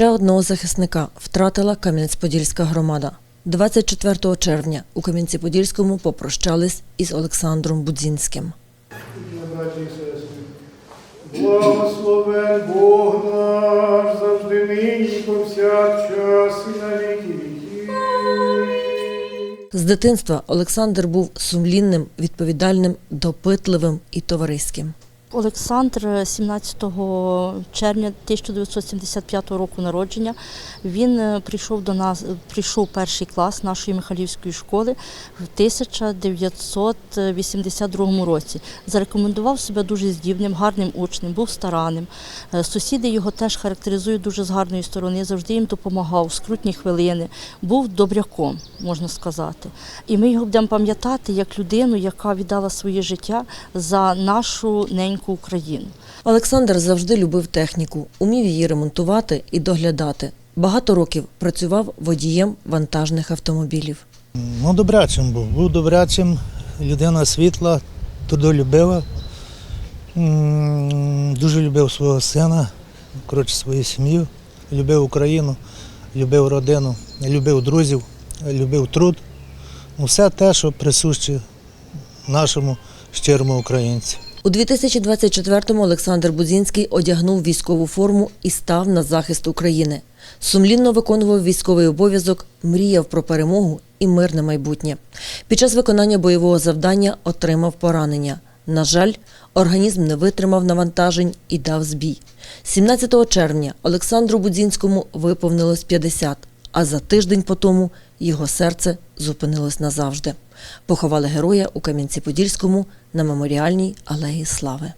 Ще одного захисника втратила Кам'янець-Подільська громада. 24 червня у Кам'янці-Подільському попрощались із Олександром Будзінським. Благословен Бог наш завжди нині повсякчас і на віки віків. З дитинства Олександр був сумлінним, відповідальним, допитливим і товариським. Олександр 17 червня 1975 року народження. Він е, прийшов до нас, прийшов перший клас нашої Михайлівської школи в 1982 році. Зарекомендував себе дуже здібним, гарним учнем, був старанним. Е, Сусіди його теж характеризують дуже з гарної сторони, завжди їм допомагав в скрутні хвилини, був добряком, можна сказати. І ми його будемо пам'ятати як людину, яка віддала своє життя за нашу неньку Україну. Олександр завжди любив техніку, умів її ремонтувати і доглядати. Багато років працював водієм вантажних автомобілів. Ну, добрячим був. Був добрячим, людина світла, трудолюбива. Дуже любив свого сина, коротше, свою сім'ю, любив Україну, любив родину, любив друзів, любив труд. Ну, все те, що присуще нашому щирому українцю. У 2024-му Олександр Будзінський одягнув військову форму і став на захист України. Сумлінно виконував військовий обов'язок, мріяв про перемогу і мирне майбутнє. Під час виконання бойового завдання отримав поранення. На жаль, організм не витримав навантажень і дав збій. 17 червня Олександру Будзінському виповнилось 50, а за тиждень по тому його серце зупинилось назавжди. Поховали героя у Кам'янці-Подільському на меморіальній алеї Слави.